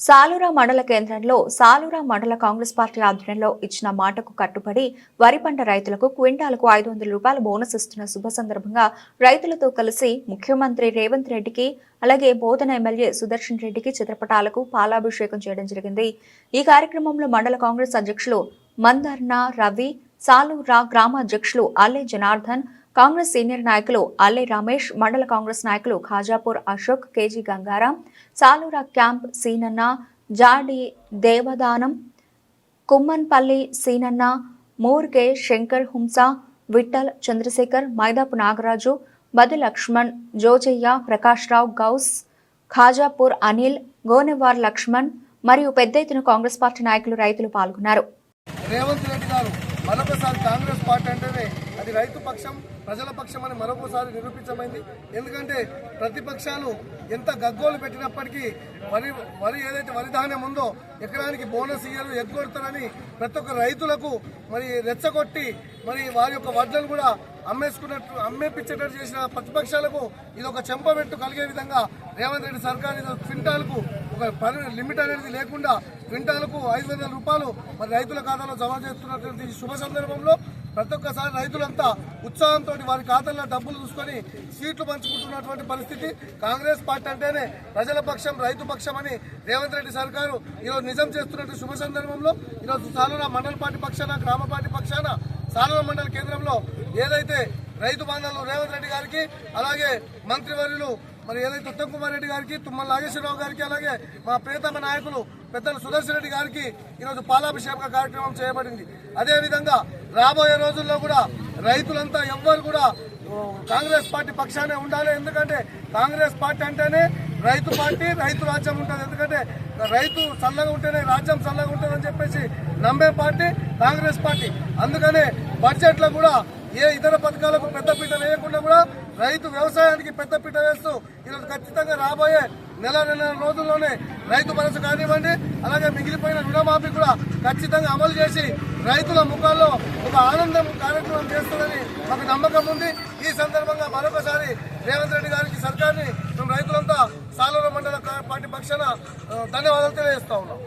సాలూరా మండల కేంద్రంలో సాలూరా మండల కాంగ్రెస్ పార్టీ ఆధ్వర్యంలో ఇచ్చిన మాటకు కట్టుబడి వరి పంట రైతులకు క్వింటాలకు ఐదు వందల రూపాయల బోనస్ ఇస్తున్న శుభ సందర్భంగా రైతులతో కలిసి ముఖ్యమంత్రి రేవంత్ రెడ్డికి అలాగే బోధన ఎమ్మెల్యే సుదర్శన్ రెడ్డికి చిత్రపటాలకు పాలాభిషేకం చేయడం జరిగింది. ఈ కార్యక్రమంలో మండల కాంగ్రెస్ అధ్యక్షులు మందర్న రవి సాలూరా గ్రామ అధ్యక్షులు అల్లె జనార్దన్ కాంగ్రెస్ సీనియర్ నాయకులు అల్లె రమేష్ మండల కాంగ్రెస్ నాయకులు ఖాజాపూర్ అశోక్ కేజీ గంగారాం సాలూర క్యాంప్ సీనన్న జాడి దేవదానం కుమ్మన్పల్లి సీనన్న మూర్గే శంకర్ హుంస విఠల్ చంద్రశేఖర్ మైదాపు నాగరాజు బది లక్ష్మణ్ జోజయ్య ప్రకాష్రావు గౌస్ ఖాజాపూర్ అనిల్ గోనెవార్ లక్ష్మణ్ మరియు పెద్ద ఎత్తున కాంగ్రెస్ పార్టీ నాయకులు రైతులు పాల్గొన్నారు. రేవంత్ రెడ్డి గారు మరొకసారి కాంగ్రెస్ పార్టీ అంటేనే అది రైతు పక్షం. ప్రజల పక్షం అని మరొకసారి నిరూపించమైంది ఎందుకంటే ప్రతిపక్షాలు ఎంత గగ్గోలు పెట్టినప్పటికీ వరి వరి ఏదైతే వరి ధాన్యం ఉందో ఎకరానికి బోనస్ ఇయ్యరు ఎగ్గొడతారని ప్రతి ఒక్క రైతులకు మరి రెచ్చగొట్టి మరి వారి యొక్క వడ్లను కూడా అమ్మేసుకున్నట్టు అమ్మేపించేటట్టు చేసిన ప్రతిపక్షాలకు ఇది ఒక చెంపబెట్టు కలిగే విధంగా రేవంత్ రెడ్డి సర్కార్ ఇది క్వింటాల్కు ఒక పరి లిమిట్ అనేది లేకుండా క్వింటాల్కు ఐదు వందల రూపాయలు మరి రైతుల ఖాతాలో జమ చేస్తున్నటువంటి ఈ శుభ సందర్భంలో ప్రతి ఒక్కసారి రైతులంతా ఉత్సాహంతో వారి ఖాతాల్లో డబ్బులు చూసుకొని సీట్లు పంచుకుంటున్నటువంటి పరిస్థితి. కాంగ్రెస్ పార్టీ అంటేనే ప్రజల పక్షం రైతు పక్షం అని రేవంత్ రెడ్డి సర్కారు ఈరోజు నిజం చేస్తున్నట్టు శుభ సందర్భంలో ఈరోజు సాలూరా మండల పార్టీ పక్షాన గ్రామ పార్టీ పక్షాన సాలూరా మండల కేంద్రంలో ఏదైతే రైతు బాంధవులు రేవంత్ రెడ్డి గారికి అలాగే మంత్రివర్యులు మరి ఏదైతే ఉత్తమ్ కుమార్ రెడ్డి గారికి తుమ్మల నాగేశ్వరరావు గారికి అలాగే మా ప్రియతమ నాయకులు పెద్దలు సుదర్శన్ రెడ్డి గారికి ఈరోజు పాలాభిషేక కార్యక్రమం చేయబడింది. అదేవిధంగా రాబోయే రోజుల్లో కూడా రైతులంతా ఎవ్వరు కూడా కాంగ్రెస్ పార్టీ పక్షానే ఉండాలి. ఎందుకంటే కాంగ్రెస్ పార్టీ అంటేనే రైతు పార్టీ రైతు రాజ్యం ఉంటుంది. ఎందుకంటే రైతు చల్లగా ఉంటేనే రాజ్యం చల్లగా ఉంటుందని చెప్పేసి నమ్మే పార్టీ కాంగ్రెస్ పార్టీ. అందుకనే బడ్జెట్లో కూడా ఏ ఇతర పథకాలకు పెద్దపీట వేయకుండా కూడా రైతు వ్యవసాయానికి పెద్దపీట వేస్తూ ఈరోజు ఖచ్చితంగా రాబోయే నెల నెల రోజుల్లోనే రైతు భరోసా కానివ్వండి అలాగే మిగిలిపోయిన రుణమాఫీ కూడా ఖచ్చితంగా అమలు చేసి రైతుల ముఖాల్లో ఒక ఆనందం కార్యక్రమం చేస్తుందని మాకు నమ్మకం ఉంది. ఈ సందర్భంగా మరొకసారి రేవంత్ రెడ్డి గారికి సర్కార్ని మేము రైతులంతా సాలూరు మండల పార్టీ పక్షాన ధన్యవాదాలు తెలియజేస్తా ఉన్నాం.